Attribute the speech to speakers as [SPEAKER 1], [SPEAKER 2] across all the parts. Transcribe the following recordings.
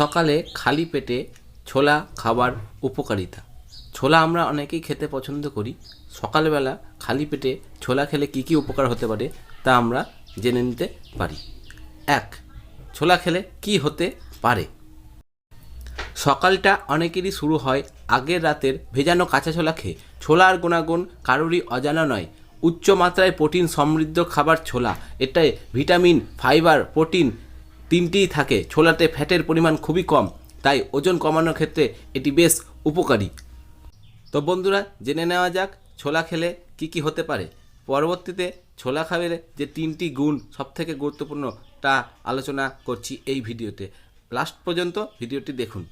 [SPEAKER 1] সকালে খালি পেটে ছোলা খাবার উপকারিতা। ছোলা আমরা অনেকেই খেতে পছন্দ করি। সকালবেলা খালি পেটে ছোলা খেলে কী কী উপকার হতে পারে তা আমরা জেনে নিতে পারি। এক, ছোলা খেলে কি হতে পারে? সকালটা অনেকেরই শুরু হয় আগের রাতের ভেজানো কাঁচা ছোলা খেয়ে। ছোলার গুণাগুণ কারোরই অজানা নয়। উচ্চ মাত্রায় প্রোটিন সমৃদ্ধ খাবার ছোলা। এটায় ভিটামিন, ফাইবার, প্রোটিন তিনটিই থাকে। ছোলাতে ফ্যাটের পরিমাণ খুবই কম, তাই ওজন কমানোর ক্ষেত্রে এটি বেশ উপকারী। তো বন্ধুরা, জেনে নেওয়া যাক ছোলা খেলে কি কি হতে পারে। পরবর্তীতে ছোলা খাবারে যে তিনটি গুণ সবথেকে গুরুত্বপূর্ণ তা আলোচনা করছি এই ভিডিওতে। লাস্ট পর্যন্ত ভিডিওটি দেখুন।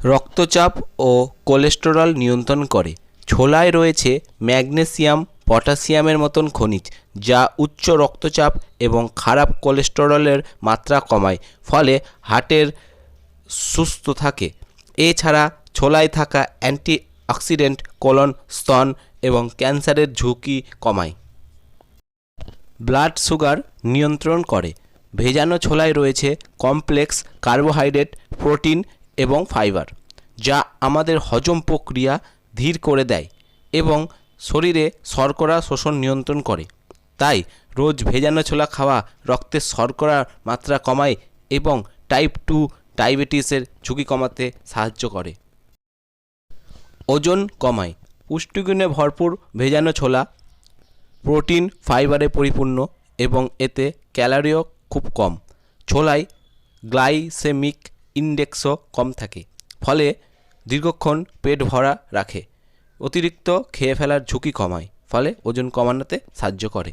[SPEAKER 1] রক্তচাপ ও কোলেস্টেরল নিয়ন্ত্রণ করে। ছোলায় রয়েছে ম্যাগনেসিয়াম পটাশিয়ামের মতন খনিজ, যা উচ্চ রক্তচাপ এবং খারাপ কোলেস্টেরলের মাত্রা কমায়, ফলে হার্টের সুস্থ থাকে। এছাড়া ছোলায় থাকা অ্যান্টিঅক্সিডেন্ট, কোলন, স্তন এবং ক্যান্সারের ঝুঁকি কমায়। ব্লাড সুগার নিয়ন্ত্রণ করে। ভেজানো ছোলায় রয়েছে কমপ্লেক্স কার্বোহাইড্রেট, প্রোটিন এবং ফাইবার, যা আমাদের হজম প্রক্রিয়া ধীর করে দেয় এবং শরীরে শর্করা শোষণ নিয়ন্ত্রণ করে। তাই রোজ ভেজানো ছোলা খাওয়া রক্তের শর্করার মাত্রা কমায় এবং টাইপ টু ডায়াবেটিসের ঝুঁকি কমাতে সাহায্য করে। ওজন কমায়। পুষ্টিগুণে ভরপুর ভেজানো ছোলা প্রোটিন, ফাইবারে পরিপূর্ণ এবং এতে ক্যালোরিও খুব কম। ছোলায় গ্লাইসেমিক ইন্ডেক্সও কম থাকে, ফলে দীর্ঘক্ষণ পেট ভরা রাখে। অতিরিক্ত খেয়ে ফেলার ঝুঁকি কমায় ফলে ওজন কমানোতে সাহায্য করে।